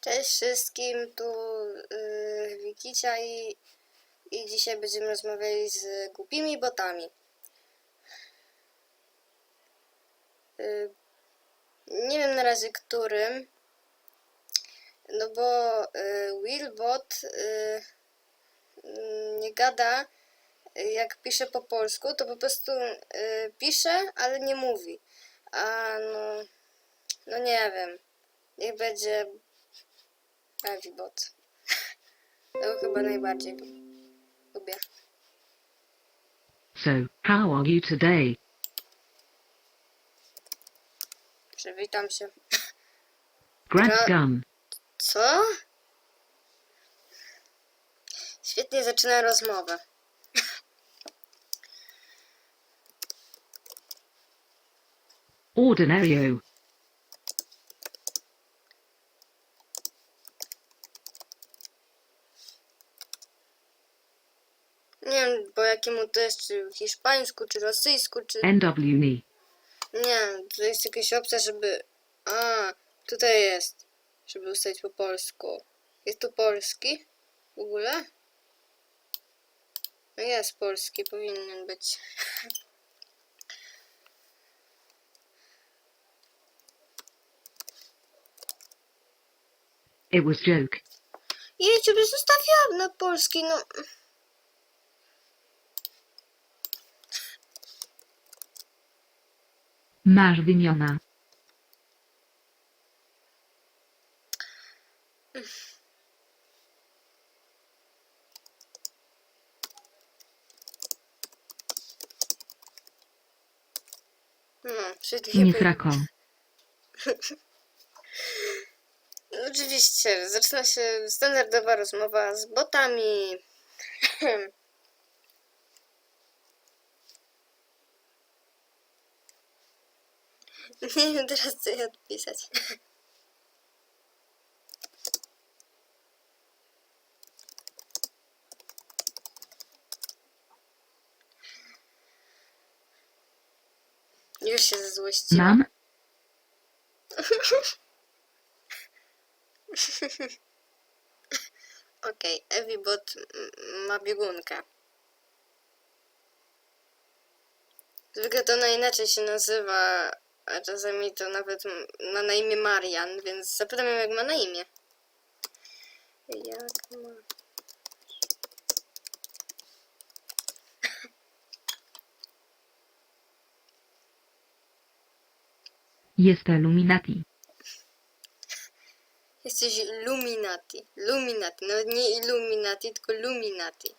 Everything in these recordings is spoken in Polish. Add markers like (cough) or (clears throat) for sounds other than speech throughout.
Cześć wszystkim, tu yy, Wikicia i, i dzisiaj będziemy rozmawiali z głupimi botami. Yy, nie wiem na razie którym, no bo yy, Willbot yy, nie gada, jak pisze po polsku, to po prostu yy, pisze, ale nie mówi. A no, no nie wiem, niech będzie Bot. To chyba najbardziej lubię. So, how are you today? Przywitam się. Ra- gun. Co? Świetnie zaczyna rozmowę. Ordinario. Nie wiem, po jakiemu to jest, czy hiszpańsku, czy rosyjsku, czy... NWNE. Nie, tu jest jakaś opcja, żeby... A, tutaj jest, żeby ustawić po polsku. Jest tu polski? W ogóle? No jest polski, powinien być. It was joke. Ja ciebie zostawiłam na polski, no... Masz wymiona. Świetnie. Nie frako. Oczywiście, zaczyna się standardowa rozmowa z botami. (clears throat) Nie wiem teraz co ja odpisać. Już się zezłościłam. Mam? (laughs) Okej, Evibot m- ma biegunkę. Zwykle to ona inaczej się nazywa, a czasami to nawet ma na imię Marian, więc zapytam ją jak ma na imię. Jak ma... Jest Illuminati. Jesteś Luminati. Luminati. Nawet nie Illuminati, tylko Luminati.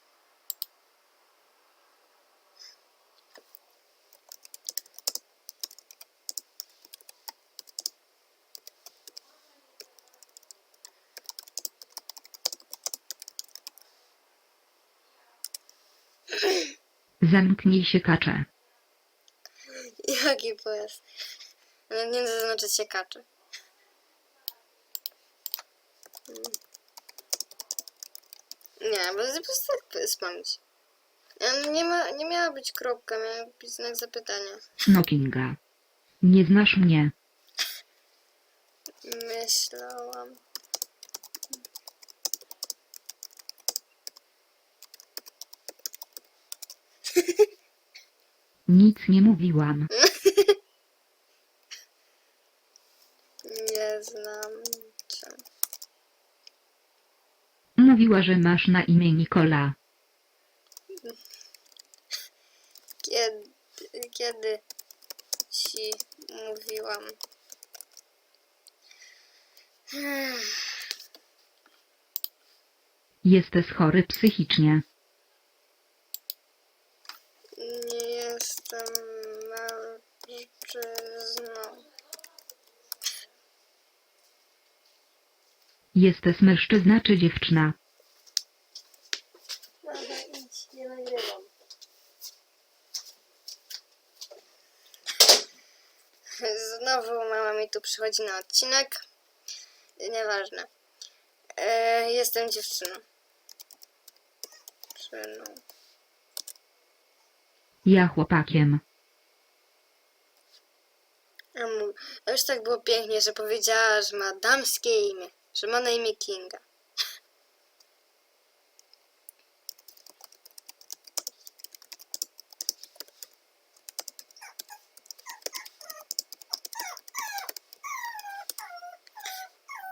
Zamknij się kacze. Jaki pojazd. No nie zaznaczyć się kaczy. Mm. Nie, bo po prostu tak spamić. Ja- Nie, ma, nie miała być kropka, miała być znak zapytania. Knockinga. Nie znasz mnie. Myślałam. Nic nie mówiłam. Nie znam cię. Mówiła, że masz na imię Nikola. Kiedy, kiedy ci mówiłam? Jesteś chory psychicznie. Nie jestem mężczyzną. Jesteś mężczyzna czy dziewczyna. Dobra, idź, nie nagrywam. Znowu mama mi tu przychodzi na odcinek. Nieważne. E, jestem dziewczyną. Dziewczyną. Ja chłopakiem. A mu- a już tak było pięknie, że powiedziała, że ma damskie imię. Że ma na imię Kinga.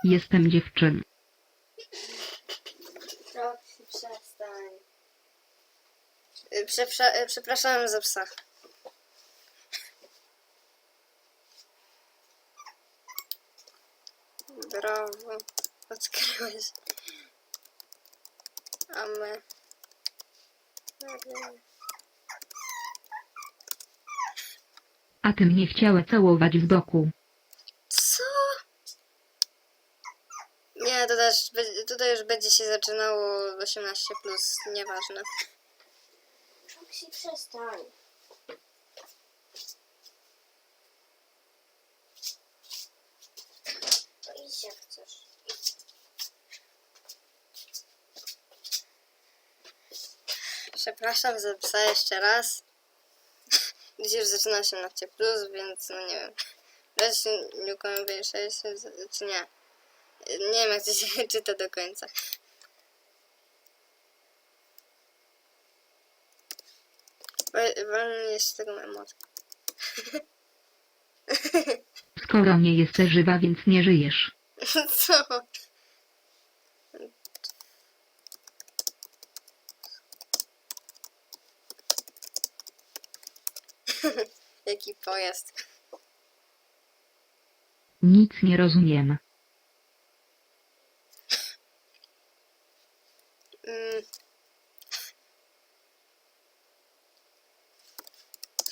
Jestem dziewczyn. Proszę, przestań. Przepra- przepraszam za psa. Brawo. Odkryłeś. A my... A ty mnie chciała całować z boku. Co? Nie, to też, tutaj już będzie się zaczynało 18+, plus, nieważne. Roxy, przestań. To idź jak chcesz. Przepraszam za psa jeszcze raz. (laughs) Dzisiaj już zaczyna 18+, plus, więc no nie wiem. Wreszcie Newcomb 6, czy nie? Nie wiem jak to się (laughs) czyta do końca. Walnę jeszcze tego emotka. Skoro nie jesteś żywa, więc nie żyjesz. (laughs) Co? (laughs) Jaki pojazd. Nic nie rozumiem. Mm.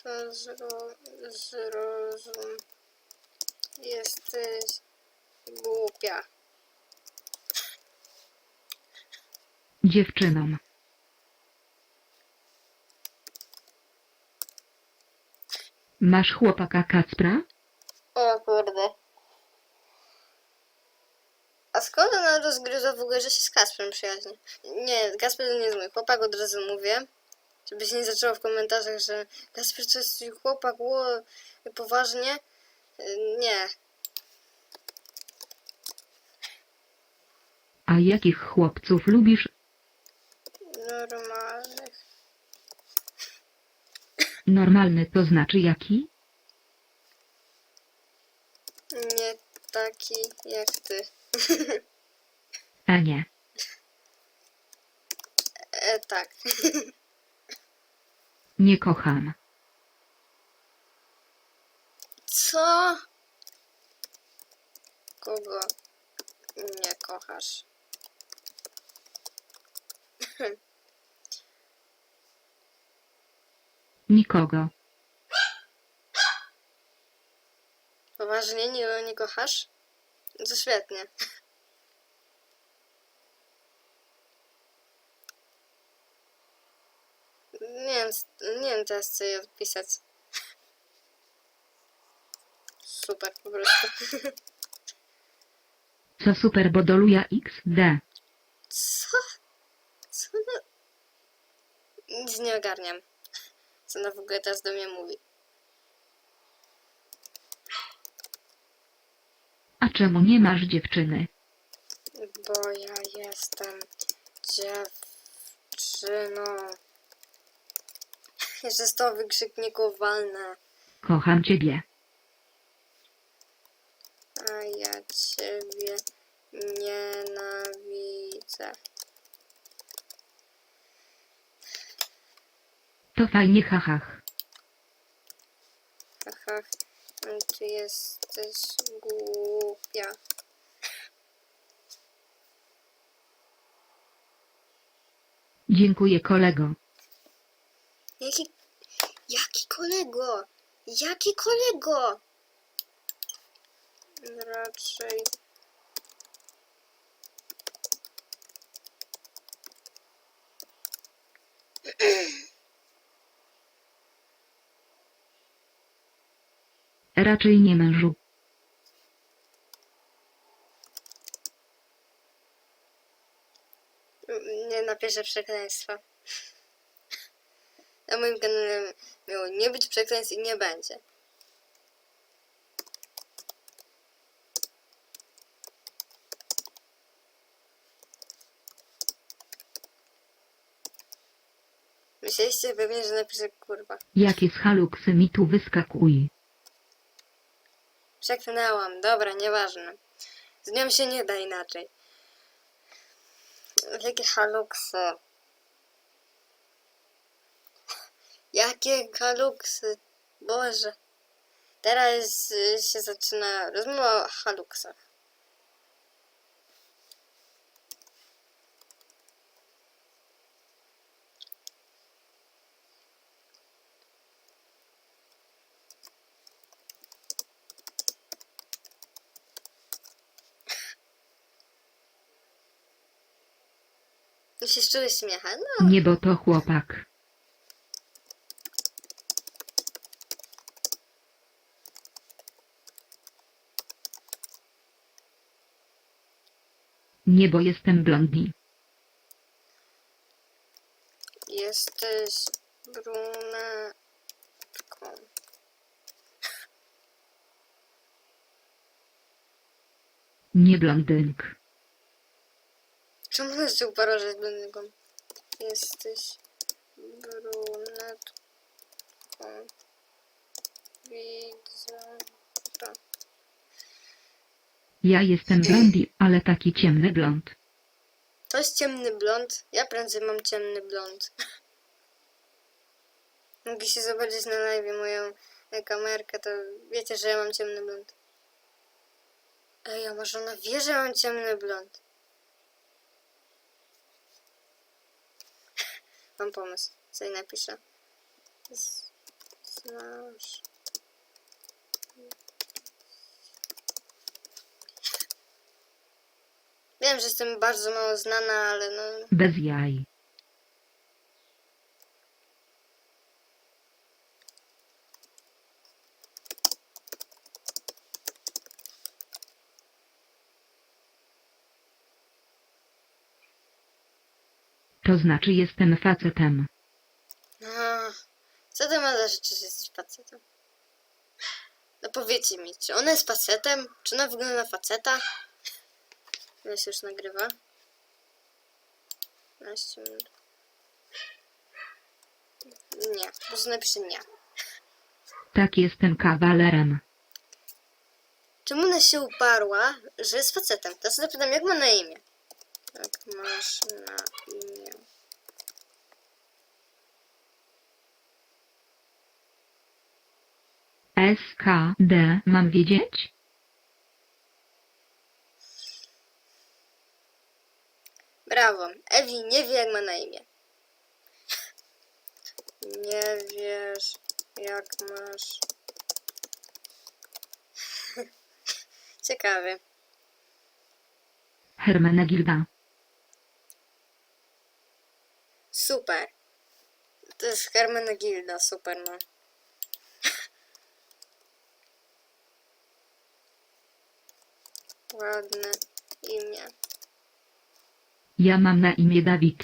To zro, zrozum. Jesteś głupia. Dziewczyną. Masz chłopaka Kacpra? O kurde. A skąd ona rozgryzła w ogóle, że się z Kasprem przyjaźni? Nie, Kasper to nie jest mój chłopak, od razu mówię. Żeby się nie zaczęło w komentarzach, że Kasper to jest twój chłopak, ło, poważnie. Nie. A jakich chłopców lubisz? Normalnych. Normalny to znaczy jaki? Nie taki jak ty. A nie. E, tak. Nie kocham. Co? Kogo nie kochasz? Nikogo. Poważnie nie, nie kochasz? No To świetnie. Nie wiem, nie wiem teraz co jej odpisać. Super po prostu. Co super bodoluja XD. Co? Co ona... Nic nie ogarniam. Co ona w ogóle teraz do mnie mówi. A czemu nie masz dziewczyny? Bo ja jestem dziewczyną. Jeszcze z to wykrzykników walne. Kocham ciebie. A ja ciebie nienawidzę. To fajnie hachach. Haha, ty jesteś głupia. Dziękuję kolego. Jaki, jaki kolego? Jaki kolego? Raczej. (clears throat) Raczej nie mężu. Nie napiszę przekleństwa. Na moim kanale miało nie być przekleństw i nie będzie. Myśleliście pewnie, że napiszę kurwa. Jakie z haluksy mi tu wyskakuje? Przeknęłam, dobra, nieważne. Z nią się nie da inaczej. Jakie haluksy. Jakie haluksy. Boże. Teraz się zaczyna rozmowa o haluksach. Szczury śmiecha. No, Nie bo to chłopak. Nie bo jestem blondni. jesteś brunetką. Nie blondynk. Czemu nas się uparażać blondynką? Jesteś brunetką. Widzę. Ja jestem blondi, ale taki ciemny blond. To jest ciemny blond. Ja prędzej mam ciemny blond. (laughs) Mogliście zobaczyć na live moją kamerkę, to wiecie, że ja mam ciemny blond. Ej, a może ona wie, że mam ciemny blond? Mam pomysł. Jej napiszę? Wiem, że jestem bardzo mało znana, ale no... Bez jaj. To znaczy jestem facetem. A, co to ma za rzeczy, że jesteś facetem? No powiedzcie mi, czy ona jest facetem? Czy ona wygląda na faceta? Ile się już nagrywa? 15 minut. Nie, po prostu napiszę nie. Tak jestem kawalerem. Czemu ona się uparła, że jest facetem? Teraz zapytam, jak ma na imię? Jak masz na imię? S, K, D mam wiedzieć? Brawo. Ewi nie wie, jak ma na imię. Nie wiesz, jak masz. (laughs) Ciekawe. Hermenegilda. Super. To jest Hermenegilda, super no. (laughs) Ładne imię. Ja mam na imię Dawid.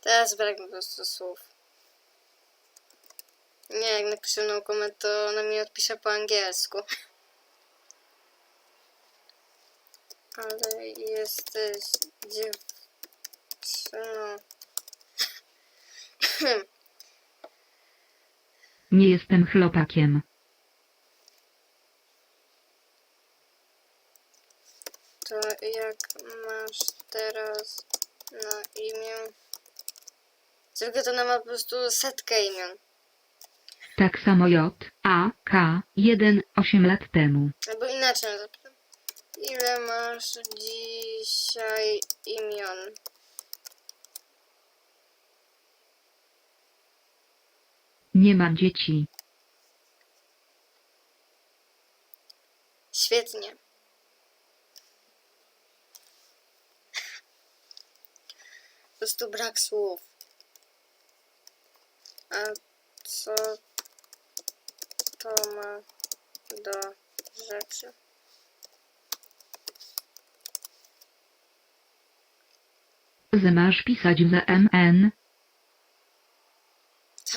Teraz brak mi po prostu słów. Nie, jak napiszę no comment, to ona mi odpisze po angielsku. (laughs) Ale jesteś dziewczyną. (laughs) Nie jestem chłopakiem. To jak masz teraz na imię? Zwykle to ona ma po prostu setkę imion. Tak samo J, A, K, 1, 8 lat temu. Albo inaczej zapytam. Ile masz dzisiaj imion? Nie mam dzieci. Świetnie. Po prostu brak słów. A co to ma do rzeczy? Z masz pisać z MN.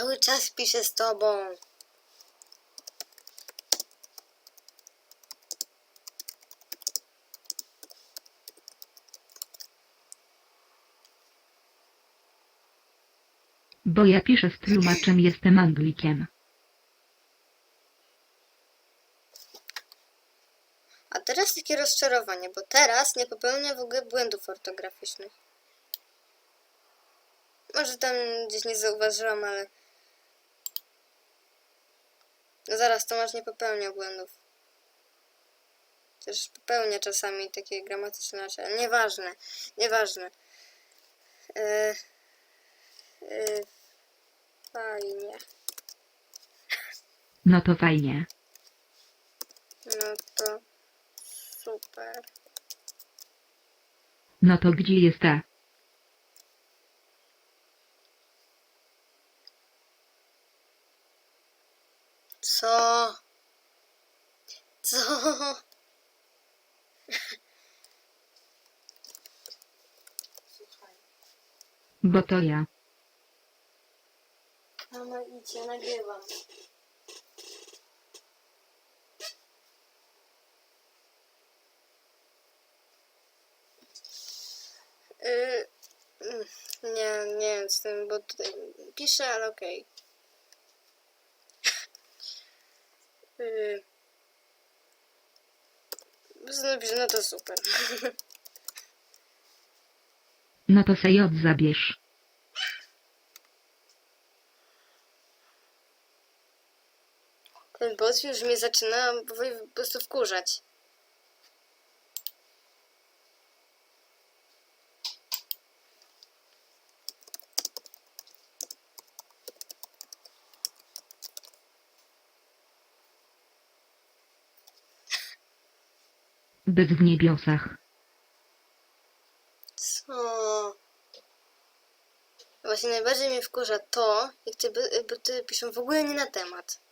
Cały czas piszę z tobą. Bo ja piszę z tłumaczem, jestem Anglikiem. A teraz takie rozczarowanie, bo teraz nie popełnia w ogóle błędów ortograficznych. Może tam gdzieś nie zauważyłam, ale... No zaraz, Tomasz nie popełnia błędów. Też popełnia czasami takie gramatyczne rzeczy, ale nieważne, nieważne. Yy, yy, fajnie. No to fajnie. No to super. No to gdzie jest ta? Co? Co? Słuchaj. Bo to ja. Mama idzie, nagrywam. Y, mm, nie, nie wiem z tym, bo tutaj piszę, ale okej. Y, Napiszę, no to super. (laughs) No to se J zabierz. Ten boss już mnie zaczyna powoli po prostu wkurzać. Bez w niebiosach. Co? Właśnie najbardziej mnie wkurza to, jak ty, bo ty piszą w ogóle nie na temat.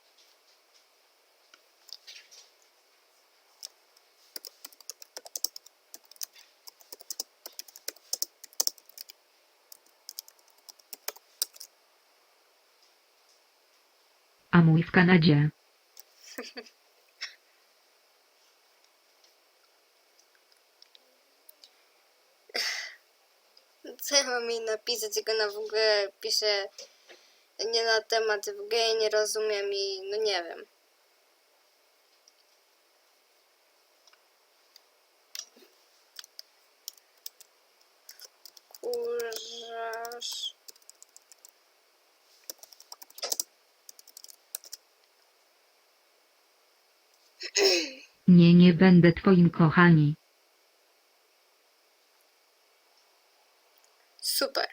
A mój w Kanadzie. (laughs) Co ja mam jej napisać, jak ona w ogóle pisze nie na temat, w ogóle nie rozumiem i no nie wiem. Kurzasz. Nie, nie będę twoim kochani. Super.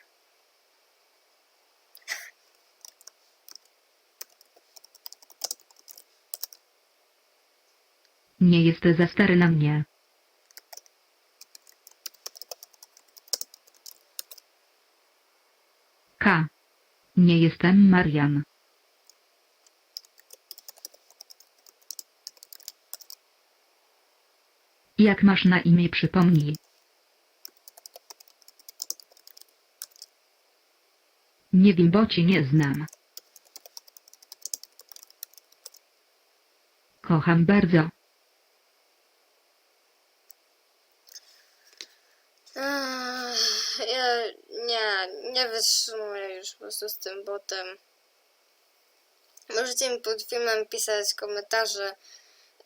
Nie jest za stary na mnie. K. Nie jestem Marian. Jak masz na imię przypomnij. Nie wiem, bo cię nie znam. Kocham bardzo. Ja nie, nie wytrzymuję już po prostu z tym botem. Możecie mi pod filmem pisać komentarze.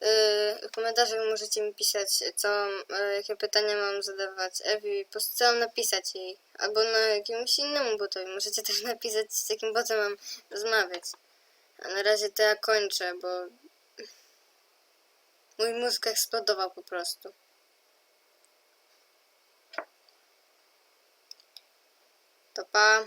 Yy, w komentarzach możecie mi pisać, co, yy, jakie pytania mam zadawać Ewi. Po prostu co mam napisać jej. Albo na jakimś innemu botowi. Możecie też (laughs) napisać, z jakim botem mam rozmawiać. A na razie to ja kończę, bo (laughs) mój mózg eksplodował po prostu. To pa.